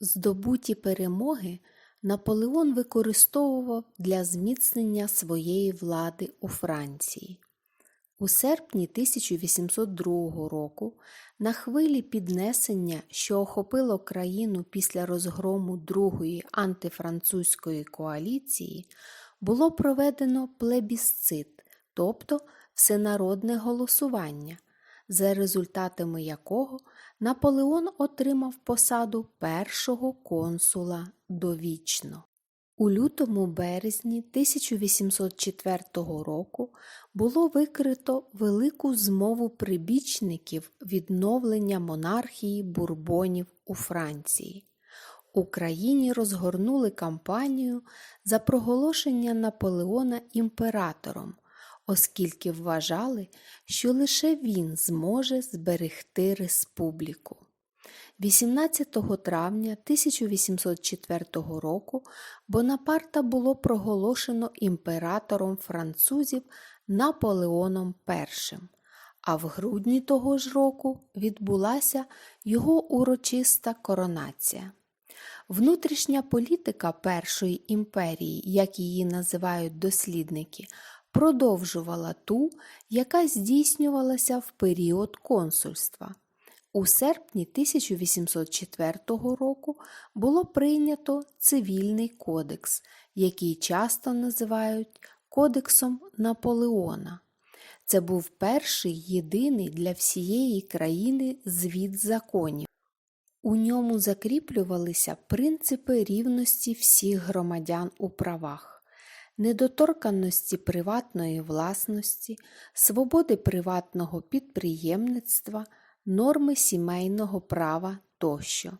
Здобуті перемоги Наполеон використовував для зміцнення своєї влади у Франції. У серпні 1802 року на хвилі піднесення, що охопило країну після розгрому Другої антифранцузької коаліції, було проведено плебісцит, тобто всенародне голосування, за результатами якого Наполеон отримав посаду першого консула довічно. У лютому березні 1804 року було викрито велику змову прибічників відновлення монархії бурбонів у Франції. У країні розгорнули кампанію за проголошення Наполеона імператором, оскільки вважали, що лише він зможе зберегти республіку. 18 травня 1804 року Бонапарта було проголошено імператором французів Наполеоном І, а в грудні того ж року відбулася його урочиста коронація. Внутрішня політика Першої імперії, як її називають дослідники, продовжувала ту, яка здійснювалася в період консульства. У серпні 1804 року було прийнято Цивільний кодекс, який часто називають Кодексом Наполеона. Це був перший єдиний для всієї країни звіт законів. У ньому закріплювалися принципи рівності всіх громадян у правах, недоторканності приватної власності, свободи приватного підприємництва, норми сімейного права тощо.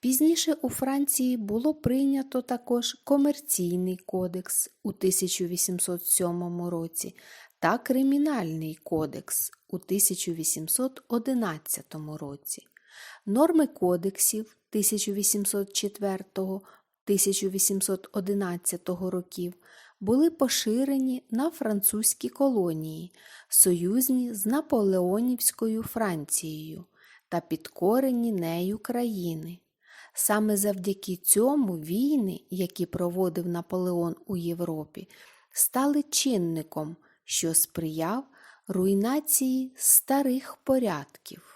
Пізніше у Франції було прийнято також комерційний кодекс у 1807 році та кримінальний кодекс у 1811 році. Норми кодексів 1804-1811 років були поширені на французькі колонії, союзні з Наполеонівською Францією та підкорені нею країни. Саме завдяки цьому війни, які проводив Наполеон у Європі, стали чинником, що сприяв руйнації старих порядків.